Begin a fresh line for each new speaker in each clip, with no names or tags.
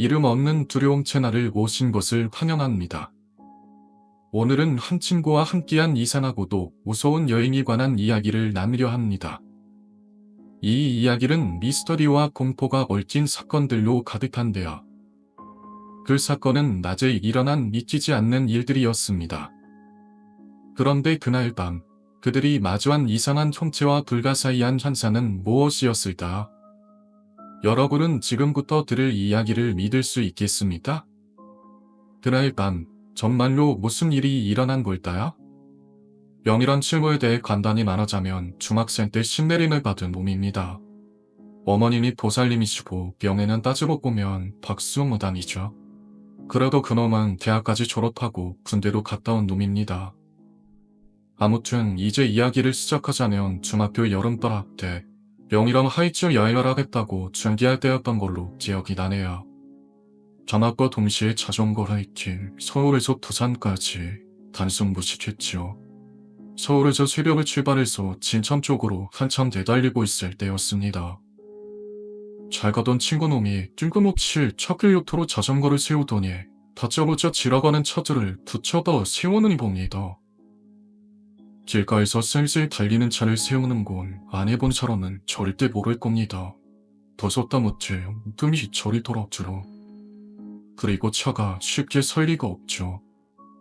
이름 없는 두려움 채널을 오신 것을 환영합니다. 오늘은 한 친구와 함께한 이상하고도 무서운 여행에 관한 이야기를 나누려 합니다. 이 이야기는 미스터리와 공포가 얽힌 사건들로 가득한데요. 그 사건은 낮에 일어난 믿기지 않는 일들이었습니다. 그런데 그날 밤 그들이 마주한 이상한 형체와 불가사의한 현상은 무엇이었을까? 여러분은 지금부터 들을 이야기를 믿을 수 있겠습니까? 그날 밤 정말로 무슨 일이 일어난 걸까요? 명이란 친구에 대해 간단히 말하자면 중학생 때 신내림을 받은 놈입니다. 어머님이 보살님이시고 명에는 따지고 보면 박수무당이죠. 그래도 그놈은 대학까지 졸업하고 군대로 갔다 온 놈입니다. 아무튼 이제 이야기를 시작하자면 중학교 여름방학 때 명이랑 하이츠 여행을 하겠다고 준비할 때였던 걸로 기억이 나네요. 전학과 동시에 자전거 하이킹, 서울에서 부산까지 단순 무식했죠. 서울에서 새벽에 출발해서 진천 쪽으로 한참 내달리고 있을 때였습니다. 잘 가던 친구놈이 뜬금없이 척길요토로 자전거를 세우더니 다짜고짜 지나가는 차들을 붙여다 세우는 봅니다. 길가에서 쌩쌩 달리는 차를 세우는 건 안 해본 사람은 절대 모를 겁니다. 더섰다 못해 뜸이 저리 돌아주로. 그리고 차가 쉽게 설 리가 없죠.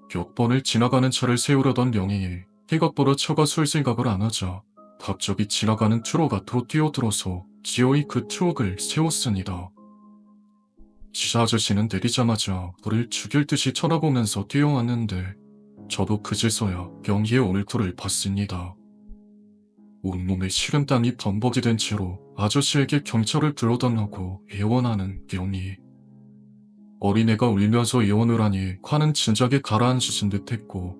몇 번을 지나가는 차를 세우려던 영희 생각보다 차가 설 생각을 안 하자 갑자기 지나가는 트럭 앞으로 뛰어들어서 지호이 그 트럭을 세웠습니다. 지사 아저씨는 내리자마자 우릴 죽일 듯이 쳐다보면서 뛰어왔는데 저도 그제서야 영희의 얼굴을 봤습니다. 온몸에 식은땀이 범벅이 된 채로 아저씨에게 경찰을 불러달라고 예원하는 영희. 어린애가 울면서 예원을 하니 화는 진작에 가라앉으신 듯 했고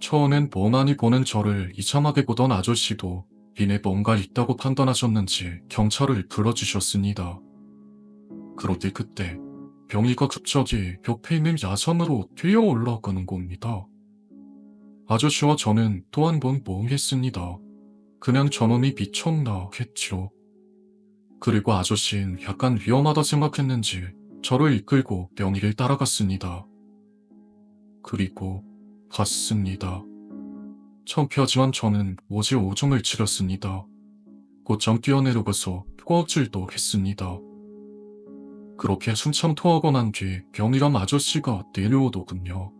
처음엔 멍하니 보는 저를 이상하게 보던 아저씨도 이내 뭔가 있다고 판단하셨는지 경찰을 불러주셨습니다. 그런데 그때 병이가 갑자기 벽에 있는 야산으로 뛰어 올라가는 겁니다. 아저씨와 저는 또 한번 멍했습니다. 그냥 저놈이 미쳤나 했죠. 그리고 아저씨는 약간 위험하다 생각했는지 저를 이끌고 명의를 따라갔습니다. 그리고 갔습니다. 창피하지만 저는 오지 오종을 치렀습니다. 곧장 뛰어내려가서 꼬악질도 했습니다. 그렇게 숨참 토하고 난 뒤 병이랑 아저씨가 내려오더군요.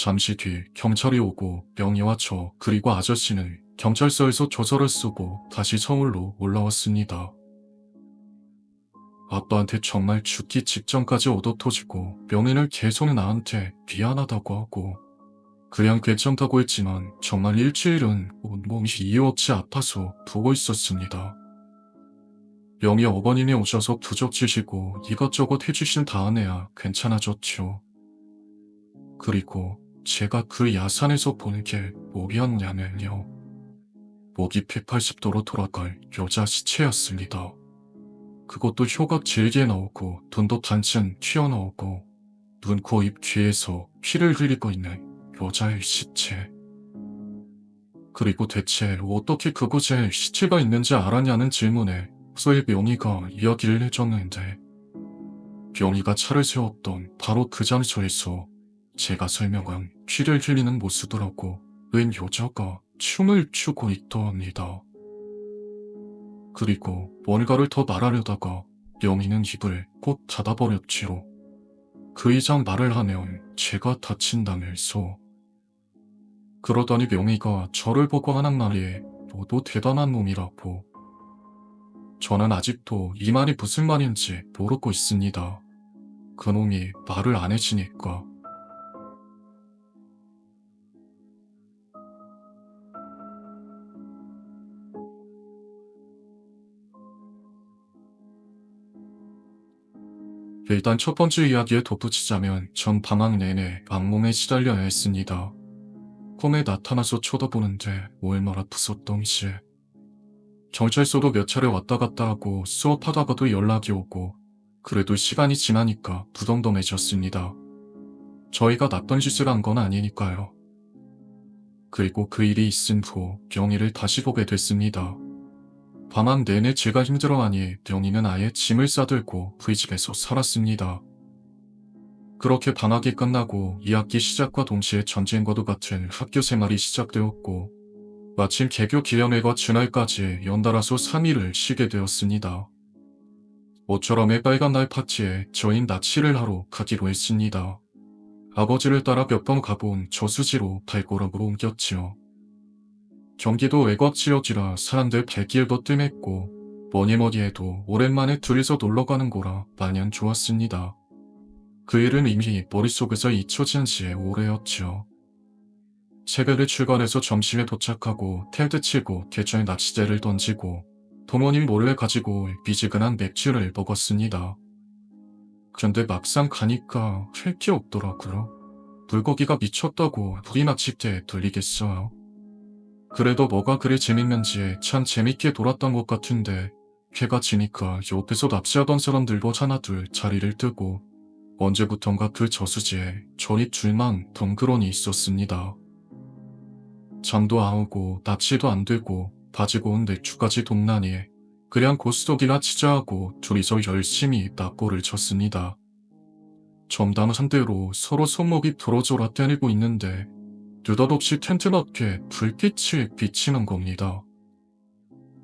잠시 뒤 경찰이 오고 명희와 저 그리고 아저씨는 경찰서에서 조서를 쓰고 다시 서울로 올라왔습니다. 아빠한테 정말 죽기 직전까지 얻어터지고 명희를 계속 나한테 미안하다고 하고 그냥 괜찮다고 했지만 정말 일주일은 온몸이 이유 없이 아파서 보고 있었습니다. 명희 어머님이 오셔서 부적지시고 이것저것 해주신 다음에야 괜찮아졌죠. 그리고 제가 그 야산에서 보는 게 뭐였냐면요. 목이 180도로 돌아갈 여자 시체였습니다. 그것도 혀가 질게 나오고 눈도 단층 튀어나오고 눈, 코, 입 뒤에서 피를 흘리고 있는 여자의 시체. 그리고 대체 어떻게 그곳에 시체가 있는지 알았냐는 질문에 소의 명희가 이야기를 해줬는데 병이가 차를 세웠던 바로 그 장소에서 제가 설명한 피를 흘리는 모습더라고 웬 여자가 춤을 추고 있더랍니다. 그리고 뭔가를 더 말하려다가 명희는 입을 꼭 닫아버렸지요. 그 이상 말을 하면 제가 다친다면서. 그러더니 명희가 저를 보고 하는 말이 너도 대단한 놈이라고. 저는 아직도 이 말이 무슨 말인지 모르고 있습니다. 그놈이 말을 안 해주니까. 일단 첫 번째 이야기에 덧붙이자면 전 방학 내내 악몽에 시달려야 했습니다. 꿈에 나타나서 쳐다보는데 얼마나 무섭던지. 경찰서도 몇 차례 왔다 갔다 하고 수업하다가도 연락이 오고 그래도 시간이 지나니까 부덤덤해졌습니다. 저희가 나쁜 짓을 한 건 아니니까요. 그리고 그 일이 있은 후 경희를 다시 보게 됐습니다. 밤한 내내 제가 힘들어하니 명희는 아예 짐을 싸들고 그 집에서 살았습니다. 그렇게 방학이 끝나고 2학기 시작과 동시에 전쟁과도 같은 학교 생활이 시작되었고 마침 개교 기념회가 주날까지 연달아서 3일을 쉬게 되었습니다. 모처럼의 빨간 날 파티에 저희 낚시를 하러 가기로 했습니다. 아버지를 따라 몇 번 가본 저수지로 발걸음으로 옮겼지요. 경기도 외곽 지역이라 사람들 발길도 뜸했고 뭐니 뭐니 해도 오랜만에 둘이서 놀러 가는 거라 마냥 좋았습니다. 그 일은 이미 머릿속에서 잊혀진 지 오래였죠. 새벽에 출발해서 점심에 도착하고 텐트 치고 계좌에 낚시대를 던지고 부모님 몰래 가지고 미지근한 맥주를 먹었습니다. 그런데 막상 가니까 할 게 없더라고요. 물고기가 미쳤다고 우리 낚싯대에 들리겠어요. 그래도 뭐가 그리 재밌는지 참 재밌게 놀았던 것 같은데 해가 지니까 옆에서 납치하던 사람들도 하나둘 자리를 뜨고 언제부턴가 그 저수지에 저희 둘만 덩그러니 있었습니다. 잠도 안 오고 납치도 안 되고 가지고 온 맥주까지 동나니 그냥 고스톱이나 치자하고 둘이서 열심히 낙고를 쳤습니다. 점담 한 대로 서로 손목이 부러져라 때리고 있는데 느닷없이 텐트 밖에 불빛이 비치는 겁니다.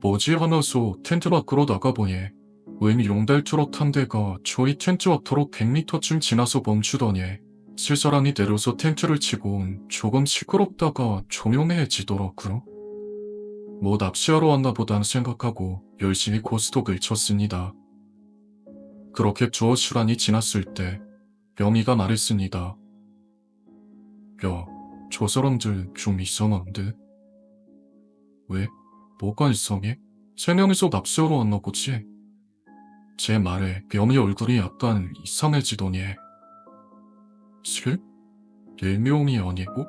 뭐지 하면서 텐트 밖으로 나가보니 웬 용달 트럭 한 대가 저희 텐트 앞으로 100m쯤 지나서 멈추더니 실사람이 내려서 텐트를 치고 조금 시끄럽다가 조용해지더라고요. 뭐 납치하러 왔나 보단 생각하고 열심히 고스톱을 쳤습니다. 그렇게 두어 시간이 지났을 때 명희가 말했습니다. 야, 저 사람들 좀 이상한데? 왜? 뭐가 이상해? 세 명이서 납치하러 왔나 보지? 제 말에 명희 얼굴이 약간 이상해지더니 실? 네 명이 아니고?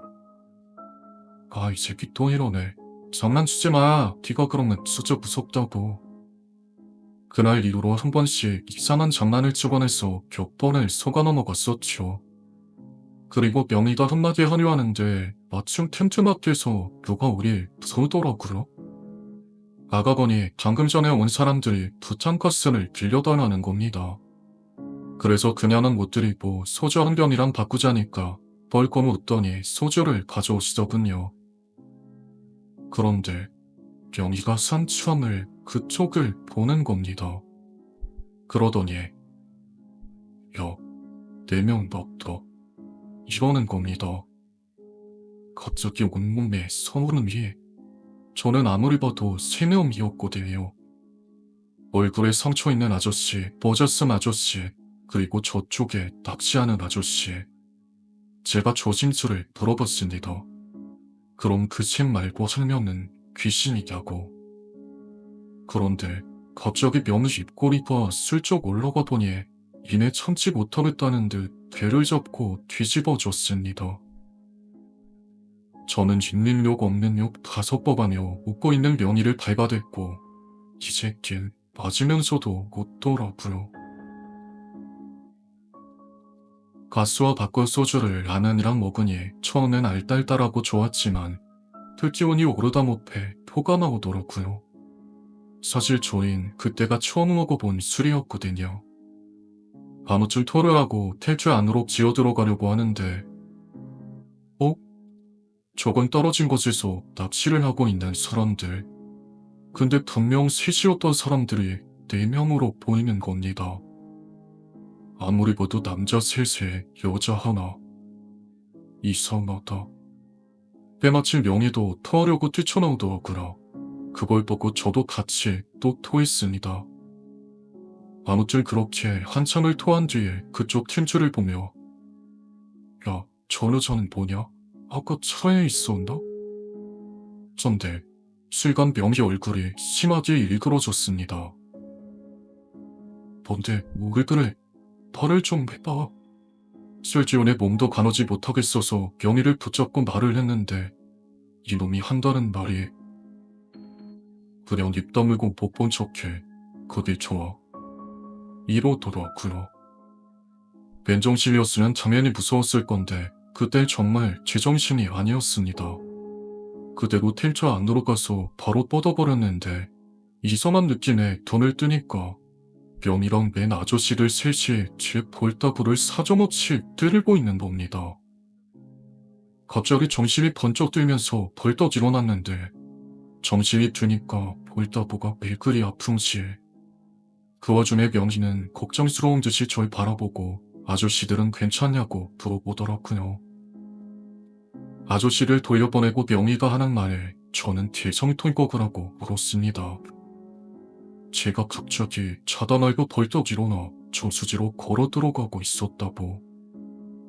아, 이 새끼 또 이러네. 장난치지 마. 네가 그러면 진짜 무섭다고. 그날 이후로 한 번씩 이상한 장난을 치곤해서 몇 번을 속아 넘어갔었죠. 그리고 명희가 한마디 하려 하는데 마침 텐트 밖에서 누가 우리 무서우더라고요. 나가보니 방금 전에 온 사람들이 부탄가스를 빌려달라는 겁니다. 그래서 그녀는 못 드리고 소주 한 병이랑 바꾸자니까 벌금 웃더니 소주를 가져오시더군요. 그런데 명희가 산참을 그쪽을 보는 겁니다. 그러더니 야, 네명 넉더 이러는 겁니다. 갑자기 온몸에 서무름이 저는 아무리 봐도 세 명이었거든요. 얼굴에 상처 있는 아저씨, 버저스 아저씨, 그리고 저쪽에 낚시하는 아저씨. 제가 조심수를 물어봤습니다. 그럼 그 책 말고 한 명은 귀신이냐고. 그런데 갑자기 명의 입꼬리가 슬쩍 올라가 보니 이내 참지 못하겠다는 듯 배를 잡고 뒤집어졌습니다. 저는 있는 욕 없는 욕 다섯 법하며 웃고 있는 명의를 밟아댔고 이제 길 맞으면서도 웃더라고요. 가스와 바꿔 소주를 라면이랑 먹으니 처음엔 알딸딸하고 좋았지만 특기온이 오르다 못해 토가 나오더라고요. 사실 저흰 그때가 처음 먹어본 술이었거든요. 아무튼 토를 하고 탈출 안으로 기어 들어가려고 하는데 어? 저건 떨어진 곳에서 납치를 하고 있는 사람들. 근데 분명 셋이었던 사람들이 네 명으로 보이는 겁니다. 아무리 봐도 남자 셋에 여자 하나. 이상하다. 때마침 명희도 토하려고 뛰쳐나오더라고요. 그걸 보고 저도 같이 또 토했습니다. 아무튼 그렇게 한참을 토한 뒤에 그쪽 팀줄을 보며 야, 저 여자는 뭐냐? 아까 차에 있었나? 전데 실간 명희 얼굴이 심하게 일그러졌습니다. 뭔데, 왜 그래? 말을 좀 해봐. 설지온의 몸도 가누지 못하겠어서 명희를 붙잡고 말을 했는데 이놈이 한다는 말이 그냥 입 다물고 못 본 척해. 그게 좋아. 이러더라고요. 맨정신이었으면 당연히 무서웠을 건데 그때 정말 제정신이 아니었습니다. 그대로 텔차 안으로 가서 바로 뻗어버렸는데 이상한 느낌에 돈을 뜨니까 명이랑 맨 아저씨들 셋이 제 볼따구를 사정없이 때리고 있는 겁니다. 갑자기 정신이 번쩍 들면서 벌떡 일어났는데 정신이 드니까 볼따구가 왜 그리 아픈지 그 와중에 명희는 걱정스러운 듯이 절 바라보고 아저씨들은 괜찮냐고 물어보더라고요. 아저씨를 돌려보내고 명희가 하는 말에 저는 대성통곡을 물었습니다. 제가 갑자기 자다 말고 벌떡 일어나 저수지로 걸어 들어가고 있었다고.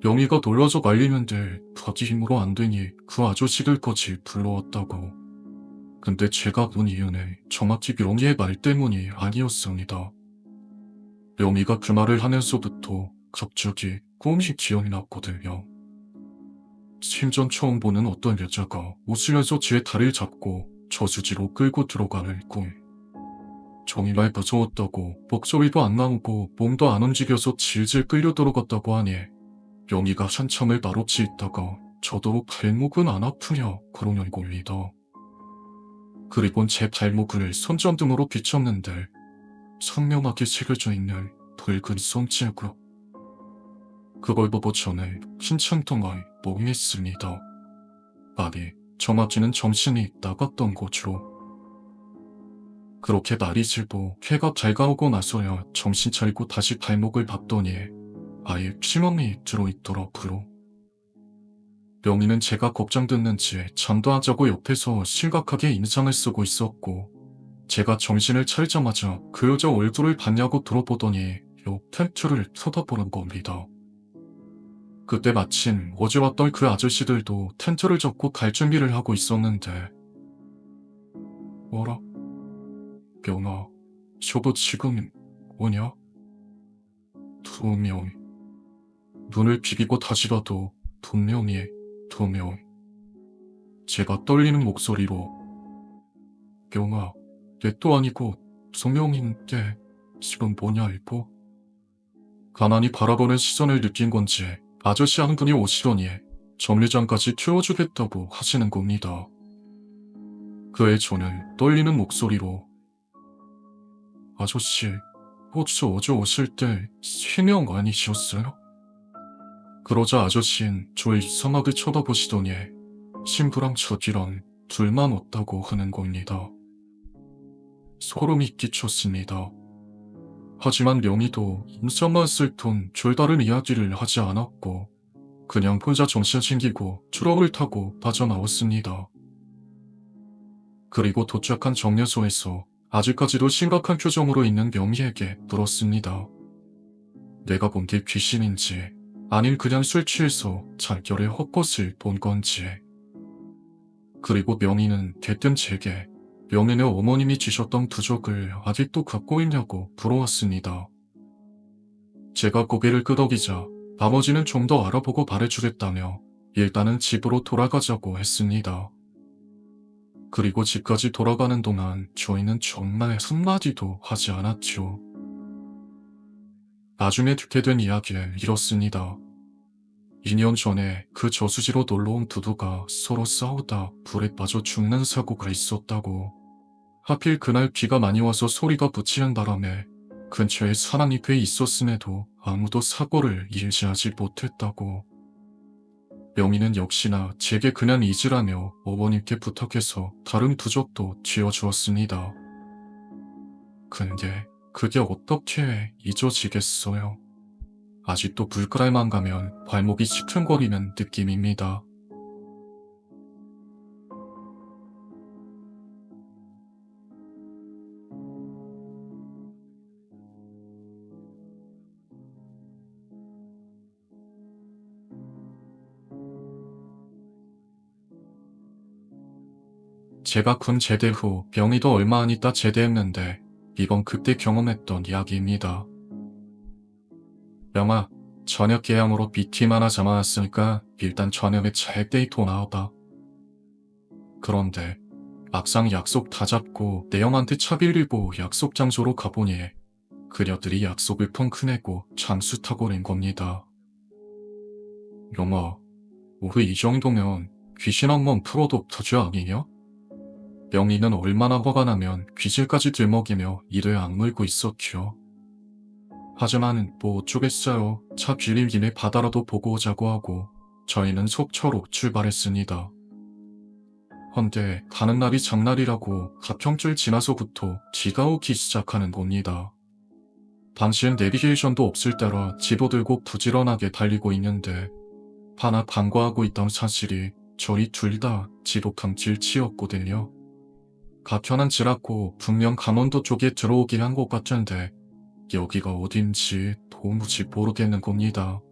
명희가 놀라서 말리는데 바지 힘으로 안 되니 그 아저씨들까지 불러왔다고. 근데 제가 본 이유는 정확히 명희의 말 때문이 아니었습니다. 명희가 그 말을 하면서부터 갑자기 꿈이 기억이 났거든요. 생전 처음 보는 어떤 여자가 웃으면서 제 다리를 잡고 저수지로 끌고 들어가는 꿈. 정말 무서웠다고 목소리도 안 나오고 몸도 안 움직여서 질질 끌려 들어갔다고 하니 명희가 한참을 나롭지 있다가 저도 발목은 안 아프냐 그러는 겁니다. 그리곤 제 발목을 손전등으로 비쳤는데 선명하게 새겨져 있는 붉은 손자국. 그걸 보고 저는 동안 멍했습니다. 아니, 정확히는 정신이 나갔던 거죠. 그렇게 날이 지고 해가 밝아오고 나서야 정신 차리고 다시 발목을 봤더니 아예 피멍이 들어있더라고요. 명희는 제가 걱정됐는지 잠도 안 자고 옆에서 심각하게 인상을 쓰고 있었고 제가 정신을 차리자마자 그 여자 얼굴을 봤냐고 들어보더니 옆 텐트를 쳐다보는 겁니다. 그때 마침 어제 왔던 그 아저씨들도 텐트를 접고 갈 준비를 하고 있었는데 뭐라? 명아, 저도 지금 오냐? 두 명. 눈을 비비고 다시라도 분명히 두 명. 제가 떨리는 목소리로 명아, 내또 아니고 두 명인데 지금 뭐냐 이보? 가만히 바라보는 시선을 느낀 건지 아저씨 한 분이 오시더니 정류장까지 태워주겠다고 하시는 겁니다. 그의 저는 떨리는 목소리로 아저씨, 혹시 어제 오실 때세명 아니셨어요? 그러자 아저씨는 저를 이상하게 쳐다보시더니 신부랑 저기랑 둘만 없다고 하는 겁니다. 소름이 끼쳤습니다. 하지만 명희도 인상만 쓸돈 졸다른 이야기를 하지 않았고 그냥 혼자 정신 챙기고 트럭을 타고 빠져나왔습니다. 그리고 도착한 정려소에서 아직까지도 심각한 표정으로 있는 명희에게 물었습니다. 내가 본 게 귀신인지 아님 그냥 술 취해서 잠결에 헛것을 본 건지. 그리고 명희는 대뜸 제게 명희네 어머님이 지셨던 부적을 아직도 갖고 있냐고 물어왔습니다. 제가 고개를 끄덕이자 나머지는 좀 더 알아보고 말해주겠다며 일단은 집으로 돌아가자고 했습니다. 그리고 집까지 돌아가는 동안 저희는 정말 한마디도 하지 않았죠. 나중에 듣게 된 이야기는 이렇습니다. 2년 전에 그 저수지로 놀러온 부부가 서로 싸우다 불에 빠져 죽는 사고가 있었다고. 하필 그날 비가 많이 와서 소리가 붙이는 바람에 근처에 사람이 꽤 있었음에도 아무도 사고를 일시하지 못했다고. 명희는 역시나 제게 그냥 잊으라며 어머님께 부탁해서 다른 부적도 지어주었습니다. 근데 그게 어떻게 잊어지겠어요? 아직도 불가라만 가면 발목이 시큰거리는 느낌입니다. 제가 군 제대 후 병이도 얼마 안 있다 제대했는데 이번 그때 경험했던 이야기입니다. 명아, 저녁 계양으로 B팀 하나 잡아놨으니까 일단 저녁에 잘 데이터 나와봐. 그런데 막상 약속 다 잡고 내 형한테 차 빌리고 약속 장소로 가보니 그녀들이 약속을 펑크내고 장수 타고 낸 겁니다. 영아, 우리 이 정도면 귀신 한 번 풀어도 터주 아니냐? 명희는 얼마나 화가 나면 귀질까지 들먹이며 이를 악물고 있었죠. 하지만 뭐 어쩌겠어요. 차 빌린 김에 바다라도 보고 오자고 하고 저희는 속초로 출발했습니다. 헌데 가는 날이 장날이라고 가평줄 지나서부터 비가 오기 시작하는 겁니다. 당시엔 내비게이션도 없을 때라 지도 들고 부지런하게 달리고 있는데 하나 간과하고 있던 사실이 저희 둘 다 지독한 길치였거든요. 가편한 지랐고 분명 강원도 쪽에 들어오긴 한 것 같은데 여기가 어딘지 도무지 모르겠는 겁니다.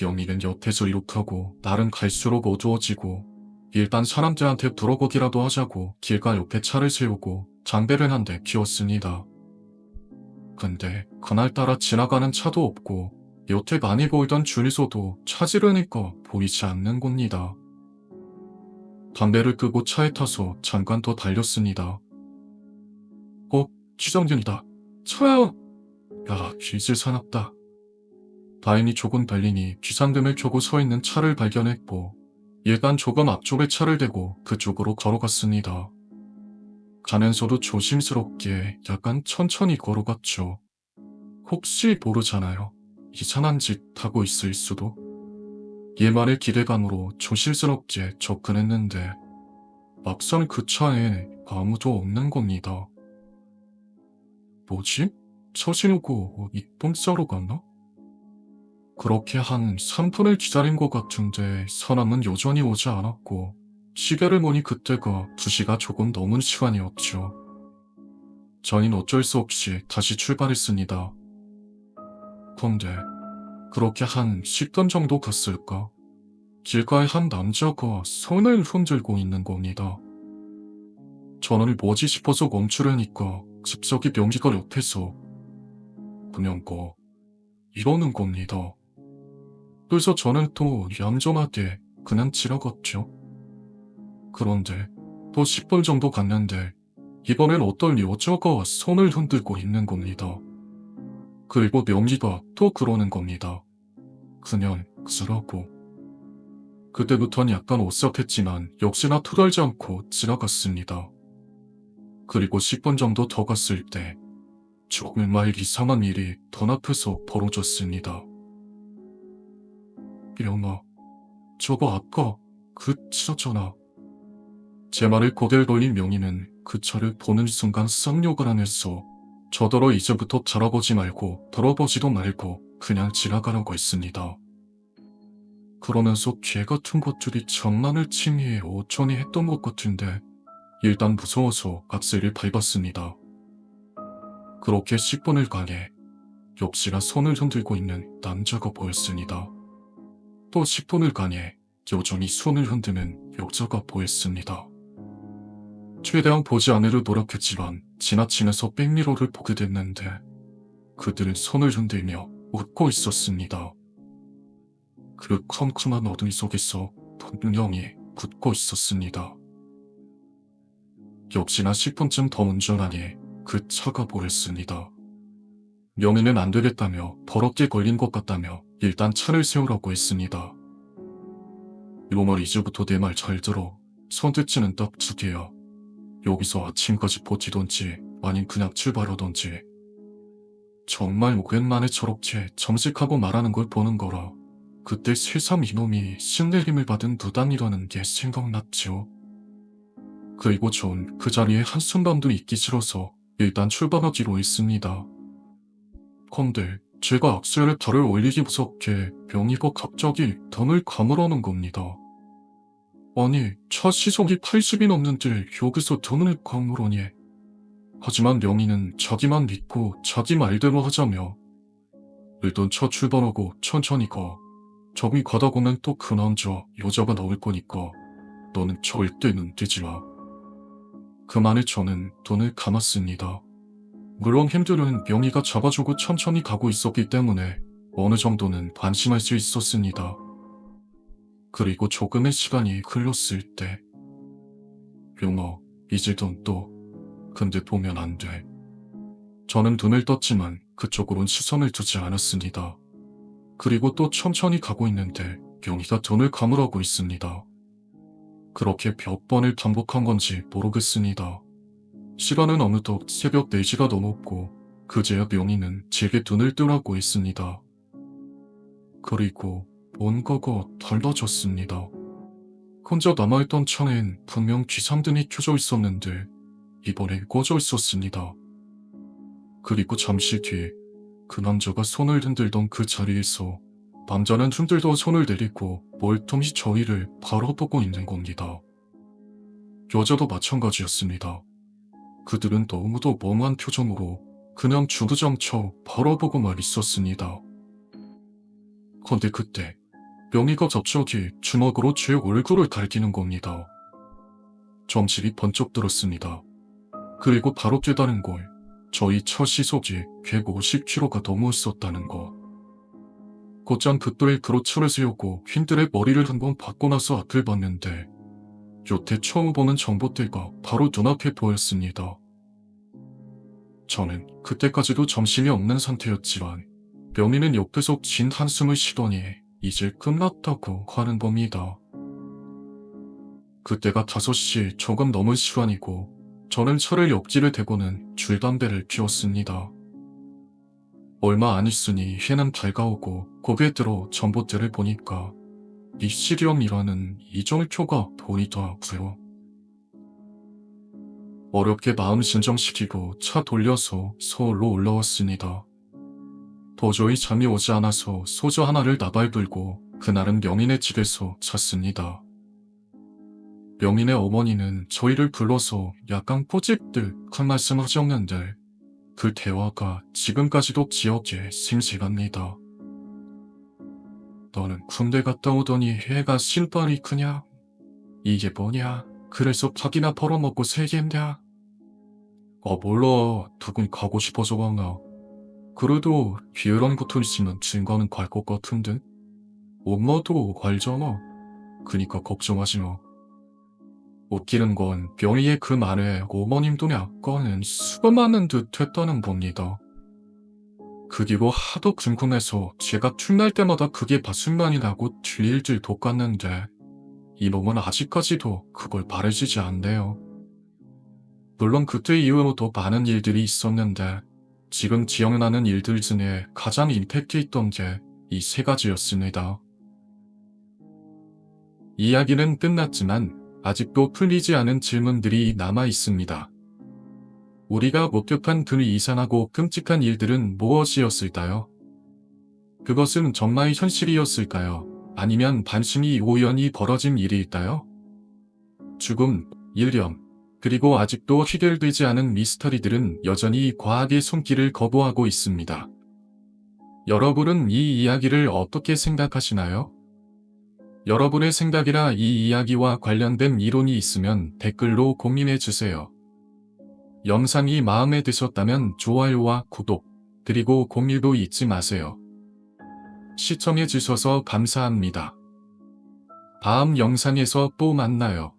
영희는 옆에서 이룩하고 나름 갈수록 어두워지고 일단 사람들한테 들어보기라도 하자고 길가 옆에 차를 세우고 장배를 한대 키웠습니다. 근데 그날따라 지나가는 차도 없고 여태 많이 보이던 주유소도 찾으려니까 보이지 않는 겁니다. 담배를 끄고 차에 타서 잠깐 더 달렸습니다. 어, 취정준이다. 차야! 야, 쥐질 사납다. 다행히 조금 달리니 귀산등을 켜고 서 있는 차를 발견했고 일단 조금 앞쪽에 차를 대고 그쪽으로 걸어갔습니다. 가면서도 조심스럽게 약간 천천히 걸어갔죠. 혹시 모르잖아요. 이상한 짓 하고 있을 수도. 얘만의 기대감으로 조심스럽게 접근했는데 막상 그 차에 아무도 없는 겁니다. 뭐지? 서신오고 이쁨 싸러 갔나? 그렇게 한 3분을 기다린 것 같은데 사람은 여전히 오지 않았고 시계를 보니 그때가 2시가 조금 넘은 시간이었죠. 저희는 어쩔 수 없이 다시 출발했습니다. 근데 그렇게 한 10분 정도 갔을까? 길가에 한 남자가 손을 흔들고 있는 겁니다. 저는 뭐지 싶어서 멈추려니까 급속히 명기가 옆에서 그냥 거 이러는 겁니다. 그래서 저는 또 얌전하게 그냥 지나갔죠. 그런데 또 10분 정도 갔는데 이번엔 어떤 여자가 손을 흔들고 있는 겁니다. 그리고 명기가 또 그러는 겁니다. 그냥 그러고 그때부터는 약간 오싹했지만 역시나 토달지 않고 지나갔습니다. 그리고 10분 정도 더 갔을 때 정말 이상한 일이 더 앞에서 벌어졌습니다. 영아, 저거 아까 그 차잖아. 제 말을 고개를 돌린 명희는 그 차를 보는 순간 쌍욕을 하면서 저더러 이제부터 돌아보지 말고 돌아보지도 말고 그냥 지나가라고 했습니다. 그러면서 개 같은 것들이 장난을 치니 어쩌니 했던 것 같은데 일단 무서워서 악셀을 밟았습니다. 그렇게 10분을 가게 역시나 손을 흔들고 있는 남자가 보였습니다. 또 10분을 가게 여전히 손을 흔드는 여자가 보였습니다. 최대한 보지 않으려 노력했지만 지나치면서 백미러를 보게 됐는데 그들은 손을 흔들며 웃고 있었습니다. 그 컴컴한 어둠 속에서 분명히 굳고 있었습니다. 역시나 10분쯤 더 운전하니 그 차가 보였습니다. 명의는 안 되겠다며 더럽게 걸린 것 같다며 일단 차를 세우라고 했습니다. 요말 이제부터 내 말 잘 들어. 선택지는 딱두 개야. 여기서 아침까지 버티던지 아님 그냥 출발하던지. 정말 오랜만에 저렇게 정직하고 말하는 걸 보는 거라. 그때 새삼 이놈이 신내 힘을 받은 무당이라는 게 생각났죠. 그리고 전 그 자리에 한순간도 있기 싫어서 일단 출발하기로 했습니다. 건데 제가 악셀에 발을 올리기 무섭게 명의가 갑자기 등을 감으라는 겁니다. 아니 차 시속이 80이 넘는데 여기서 등을 감으라니. 하지만 명의는 자기만 믿고 자기 말대로 하자며 일단 차 출발하고 천천히 가. 저기 가다 보면 또 그 남자 여자가 나올 거니까 너는 절대 눈 뜨지 마. 그 말에 저는 돈을 감았습니다. 물론 힘들은 명의가 잡아주고 천천히 가고 있었기 때문에 어느 정도는 관심할 수 있었습니다. 그리고 조금의 시간이 흘렀을 때 용어, 이제 돈 또. 근데 보면 안 돼. 저는 눈을 떴지만 그쪽으론 시선을 두지 않았습니다. 그리고 또 천천히 가고 있는데 명희가 돈을 감으라고 있습니다. 그렇게 몇 번을 반복한 건지 모르겠습니다. 시간은 어느덧 새벽 4시가 넘었고 그제야 명희는 제게 눈을 뜨라고 했습니다. 그리고 뭔가가 달라졌습니다. 혼자 남아있던 창엔 분명 귀상등이 켜져 있었는데 이번에 꺼져 있었습니다. 그리고 잠시 뒤 그 남자가 손을 흔들던 그 자리에서 남자는 흔들던 손을 내리고 멀뚱히 저희를 바라보고 있는 겁니다. 여자도 마찬가지였습니다. 그들은 너무도 멍한 표정으로 그냥 주구장창 바라보고만 있었습니다. 근데 그때 명희가 갑자기 주먹으로 제 얼굴을 갈기는 겁니다. 정신이 번쩍 들었습니다. 그리고 바로 깨달은 걸 저희 첫 시속이 150km가 넘었었다는 거. 곧장 그들의 그로차를 세우고 휜들의 머리를 한번 받고 나서 앞을 봤는데 여태 처음 보는 정보대가 바로 눈앞에 보였습니다. 저는 그때까지도 정신이 없는 상태였지만 명희는 옆에서 진 한숨을 쉬더니 이제 끝났다고 하는 겁니다. 그때가 5시 조금 넘은 시간이고 저는 차를 옆집에 대고는 줄담배를 피웠습니다. 얼마 안 있으니 해는 밝아오고 고개 들어 전봇대를 보니까 미시리엄이라는 이정표가 보이더라고요. 어렵게 마음 진정시키고 차 돌려서 서울로 올라왔습니다. 도저히 잠이 오지 않아서 소주 하나를 나발 불고 그날은 명인의 집에서 잤습니다. 명인의 어머니는 저희를 불러서 약간 꼬집듯 한 말씀 하셨는데 그 대화가 지금까지도 기억에 생생합니다. 너는 군대 갔다 오더니 해가 신발이 크냐? 이게 뭐냐? 그래서 밥이나 벌어먹고 세겠냐? 아 몰라 누군 가고 싶어서 가나 그래도 비열한 것도 있으면 증거는 갈 것 같은데 엄마도 갈잖아 그니까 걱정하지 마 웃기는 건 병이의 그 말에 어머님도 약간은 수가 많은 듯 했다는 겁니다. 그 뒤로 하도 궁금해서 제가 춤날 때마다 그게 바순만이 나고 들릴 줄 돋갔는데 이놈은 아직까지도 그걸 바래지지 않네요. 물론 그때 이후로도 많은 일들이 있었는데 지금 기억나는 일들 중에 가장 임팩트 있던 게 이 세 가지였습니다. 이야기는 끝났지만 아직도 풀리지 않은 질문들이 남아 있습니다. 우리가 목격한 그 이상하고 끔찍한 일들은 무엇이었을까요? 그것은 정말 현실이었을까요? 아니면 단순히 우연히 벌어진 일일까요? 죽음, 일념, 그리고 아직도 해결되지 않은 미스터리들은 여전히 과학의 손길을 거부하고 있습니다. 여러분은 이 이야기를 어떻게 생각하시나요? 여러분의 생각이나 이 이야기와 관련된 이론이 있으면 댓글로 고민해 주세요. 영상이 마음에 드셨다면 좋아요와 구독, 그리고 공유도 잊지 마세요. 시청해 주셔서 감사합니다. 다음 영상에서 또 만나요.